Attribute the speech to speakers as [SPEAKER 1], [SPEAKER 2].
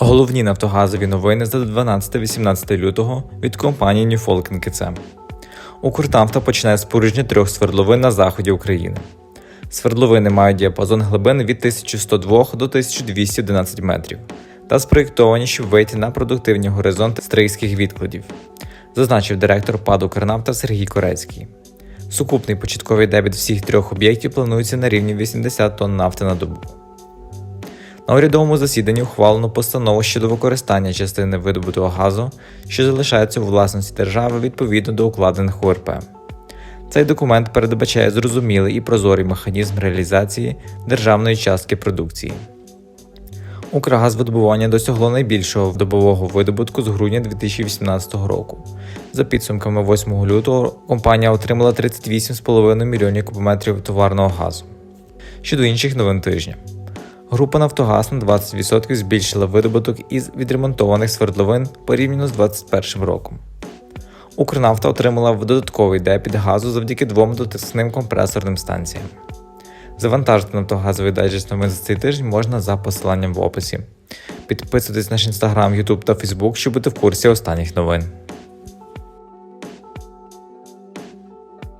[SPEAKER 1] Головні нафтогазові новини за 12-18 лютого від компанії Ньюфолк НКЦ. Укрнафта починає спорудження трьох свердловин на заході України. Свердловини мають діапазон глибин від 1102 до 1211 метрів та спроєктовані, щоб вийти на продуктивні горизонти стрийських відкладів, зазначив директор ПАД «Укрнафта» Сергій Корецький. Сукупний початковий дебіт всіх трьох об'єктів планується на рівні 80 тонн нафти на добу. На урядовому засіданні ухвалено постанову щодо використання частини видобутого газу, що залишається у власності держави відповідно до укладених УРП. Цей документ передбачає зрозумілий і прозорий механізм реалізації державної частки продукції. Укргазвидобування досягло найбільшого добового видобутку з грудня 2018 року. За підсумками 8 лютого компанія отримала 38,5 мільйонів кубометрів товарного газу. Щодо інших новин тижня. Група Нафтогаз на 20% збільшила видобуток із відремонтованих свердловин порівняно з 2021 роком. Укрнафта отримала додатковий депіт газу завдяки двом дотисним компресорним станціям. Завантажити нафтогазовий дайджест новин за цей тиждень можна за посиланням в описі. Підписуйтесь на наш інстаграм, Ютуб та Фейсбук, щоб бути в курсі останніх новин.